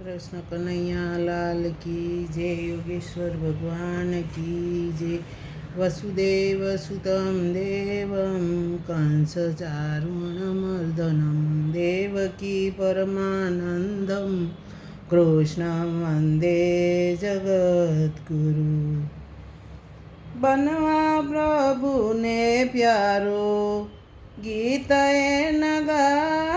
કૃષ્ણ કનૈયા લાલ કી જય યોગેશ્વર ભગવાન કી જય. વસુદેવ સુતમ દેવમ કંસ ચારુણમર્દનમ દેવકી પરમાનંદમ. કૃષ્ણ વંદે જગદગુરુ. બનવા પ્રભુને પ્યારો. ગીત એ ગાજે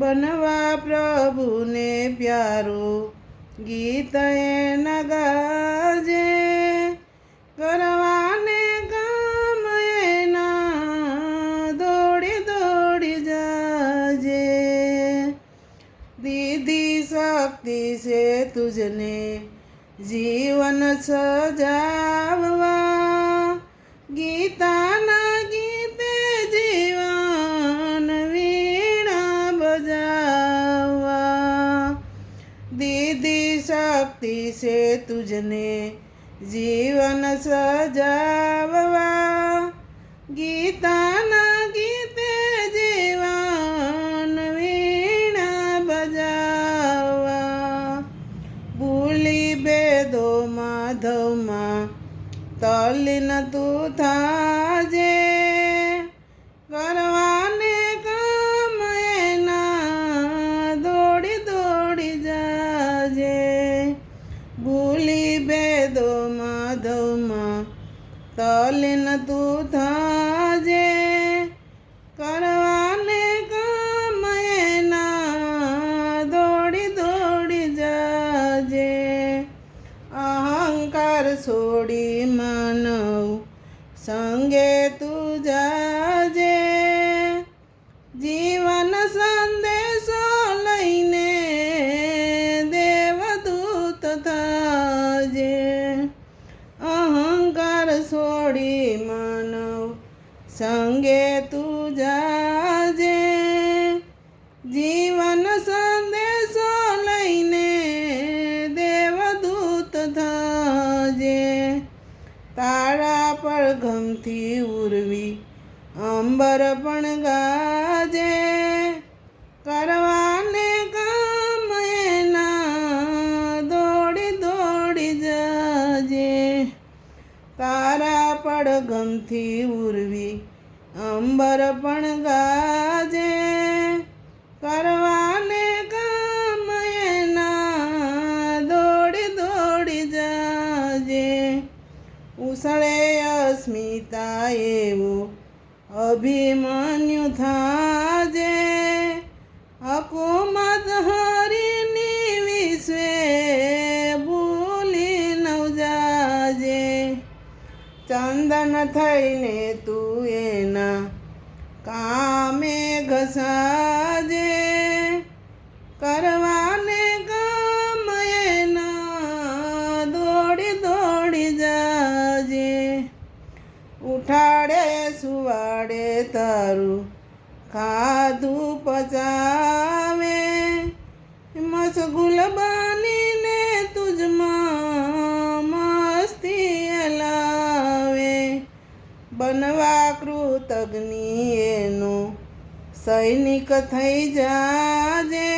બનવા પ્રભુને પ્યારો. ગીત ન ગાજે, કરવાને કામ એના દોડી દોડી જાજે. દીદી શક્તિ છે તુજને, જીવન સજાવવા. ગીતાના શક્તિ છે તુજને જીવન સજાવવા. ગીતાના ગીતે જીવન વીણા બજાવવા. ભૂલી બેદો માધવમાં તલીન તું થાજે તું થાજે. કરવાને કામ એના દોડી દોડી જાજે. અહંકાર છોડી માનવ સંગે તું જાજે સંગે તું જાજે. જીવન સંદેશો લઈને દેવદૂત થાજે. તારા પર ગમથી ઉર્વી, અંબર પણ ગાજે પડગમથી ઉર્વી, અંબર પણ ગાજે. કરવાને કામ એના દોડી દોડી જાજે. ઉસળે અસ્મિતા એવો અભિમન્યુ થાજે. હકુમત હરીની ચંદન થઈને તું એના કામે ઘસાજે. કરવાને કામ એના દોડી દોડી જાજે. ઉઠાડે સુવાડે તારું ખાધું પચાવે. મસગુલ બનીને સૈનિક થઈ જાજે.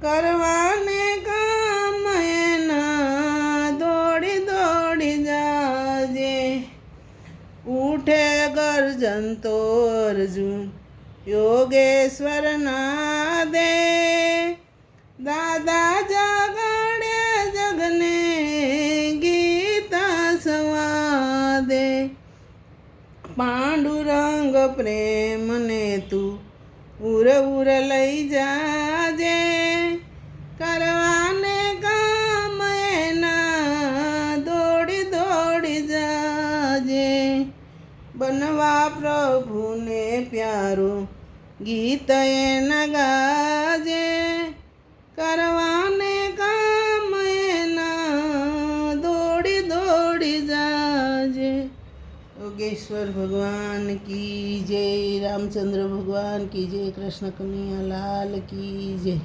કરવાને કામ એના દોડી દોડી જાજે. ઉઠે ગર્જન તો અર્જુન, યોગેશ્વર ના દે. પાંડુરંગ પ્રેમને તું ઉર ઉર લઈ જાજે. કરવાને કામ એના દોડી દોડી જાજે. બનવા પ્રભુને પ્યારો ગીત એના ગાજે. કરવાને યોગેશ્વર ભગવાન કી જય રામચંદ્ર ભગવાન કી જય કૃષ્ણ કનૈયા લાલ કી જય